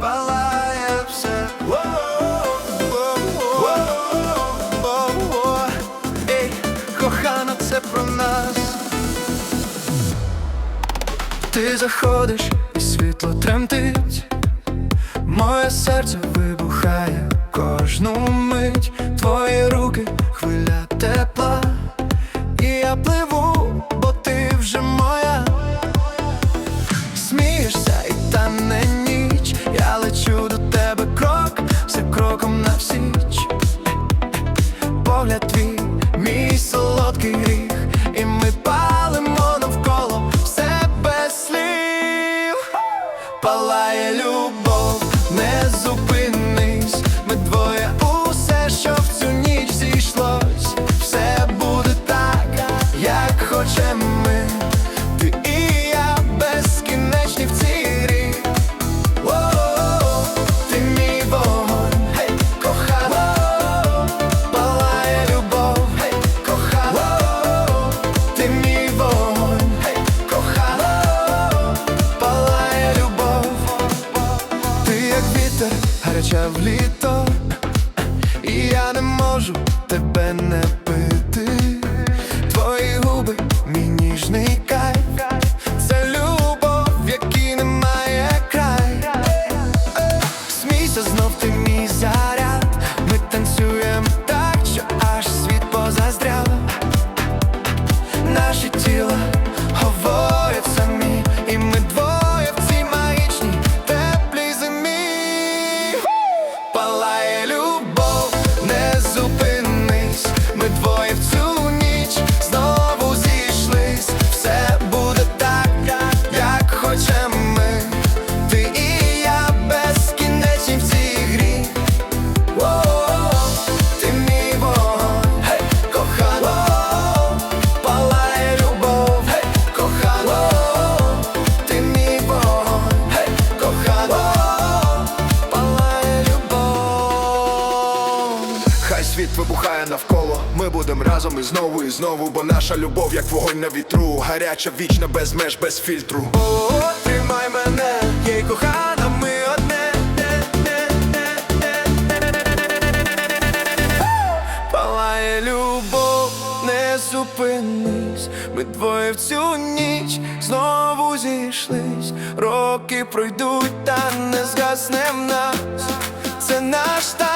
Палає все. Ей, кохана, це про нас. Ти заходиш і світло тремтить. Моє серце вибухає кожну мить. Твої руки хвиля тепла. І я пливу, Палає любов, вітер, гаряча в літо. І я не можу тебе не Хай світ вибухає навколо, ми будем разом і знову, і знову, бо наша любов, як вогонь на вітру, гаряча, вічна, без меж, без фільтру. О, тримай мене, єй кохана, ми одне. Палає любов, не зупинись. Ми двоє в цю ніч знову зійшлись. Роки пройдуть, та не згаснем нас. Це наш танець,